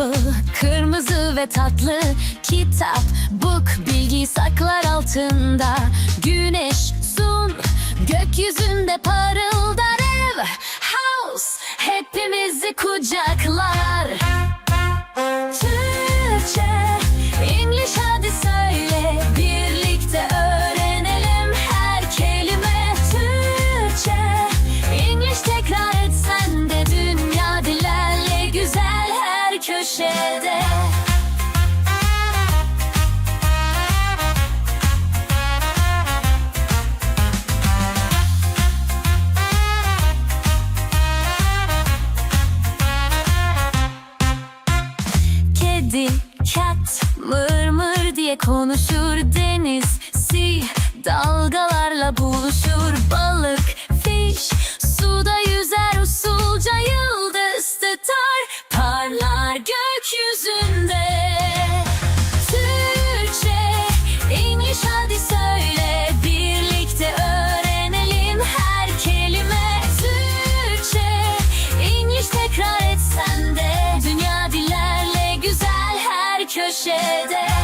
kapı Kırmızı ve tatlı kitap Book bilgi saklar altında Güneş sun gökyüzünde parıl köşede. Kedi, cat, mır mır diye konuşur deniz. Sea, dalgalarla buluşur balık köşede.